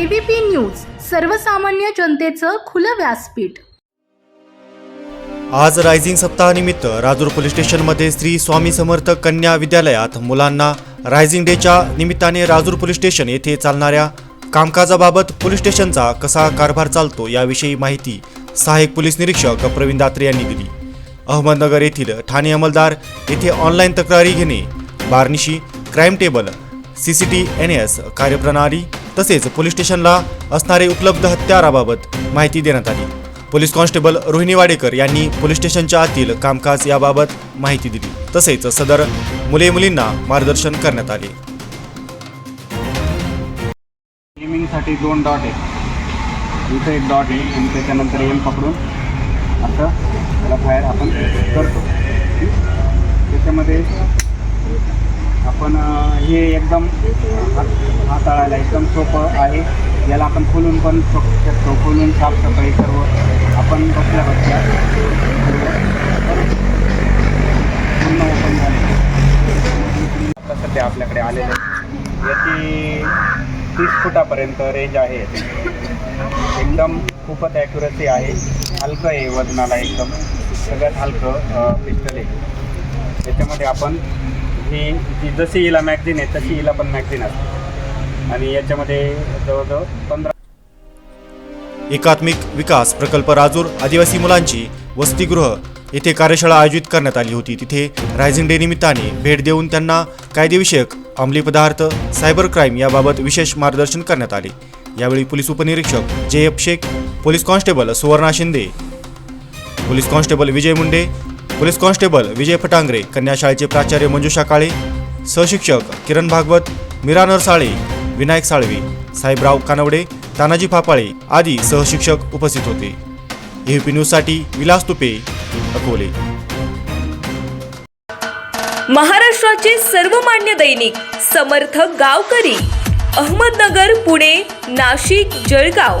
ABP news सर्वसामान्य जनतेचं खुलं व्यासपीठ. आज रायझिंग सप्ताहानिमित्त राजूर पोलीस स्टेशनमध्ये श्री स्वामी समर्थ कन्या विद्यालयात मुलांना रायझिंग डेच्या निमित्ताने राजूर पोलीस स्टेशन येथे चालणाऱ्या कामकाजाबाबत पोलीस स्टेशनचा कसा कारभार चालतो याविषयी माहिती सहाय्यक पोलीस निरीक्षक प्रवीण दात्रे यांनी दिली. अहमदनगर येथील ठाणे अंमलदार येथे ऑनलाईन तक्रारी घेणे बार्निशी crime table C C T N S कार्यप्रणाली तसेच पोलीस स्टेशनला असणारे उपलब्ध हत्याराबाबत माहिती देण्यात आली. पोलीस कॉन्स्टेबल रोहिणी वाडेकर यांनी पोलीस स्टेशनच्या आतील कामकाज याबाबत माहिती दिली. तसेच सदर मुले मुलींना मार्गदर्शन करण्यात आले. गेमिंगसाठी दोन डॉट आहे इथं एक डॉट आहे आणि त्याच्यानंतर एम पकडून असं त्याला फायर आपण करतो. त्याच्यामध्ये आपण हे एकदम हाताळायला एकदम सोपं आहे. याला आपण खोलून पण शकतो. खोलून साफसफाई सर्व आपण बसल्या बसल्या पूर्ण ओपन झाले. आता सध्या आपल्याकडे आलेले आहे. याची तीस फुटापर्यंत रेंज आहे. एकदम खूपच ॲक्युरसी आहे. हलकं आहे वजनाला एकदम. सगळ्यात हलकं पिस्टल आहे. त्याच्यामध्ये आपण ही जी जशी हिला मॅगझिन आहे तशी हिला पण मॅगझिन असते. आणि याच्यामध्ये जवळजवळ पंधरा एकात्मिक विकास प्रकल्प राजूर आदिवासी मुलांची वसतिगृह येथे कार्यशाळा आयोजित करण्यात आली होती. तिथे रायझिंग डे निमित्ताने भेट देऊन त्यांना कायदेविषयक अंमली पदार्थ सायबर क्राईम याबाबत विशेष मार्गदर्शन करण्यात आले. यावेळी पोलीस उपनिरीक्षक J F Shaikh police constable Suvarna Shinde police constable Vijay Munde police constable Vijay Phatangare कन्या शाळेचे प्राचार्य मंजुषा काळे सहशिक्षक किरण भागवत मीरा नरसाळे विनायक साळवे साहेबराव कानवडे तानाजी फापाळे आदी सहशिक्षक उपस्थित होते. एपी न्यूजसाठी विलास तुपे अकोले. महाराष्ट्राचे सर्वमान्य दैनिक समर्थ गावकरी अहमदनगर पुणे नाशिक जळगाव.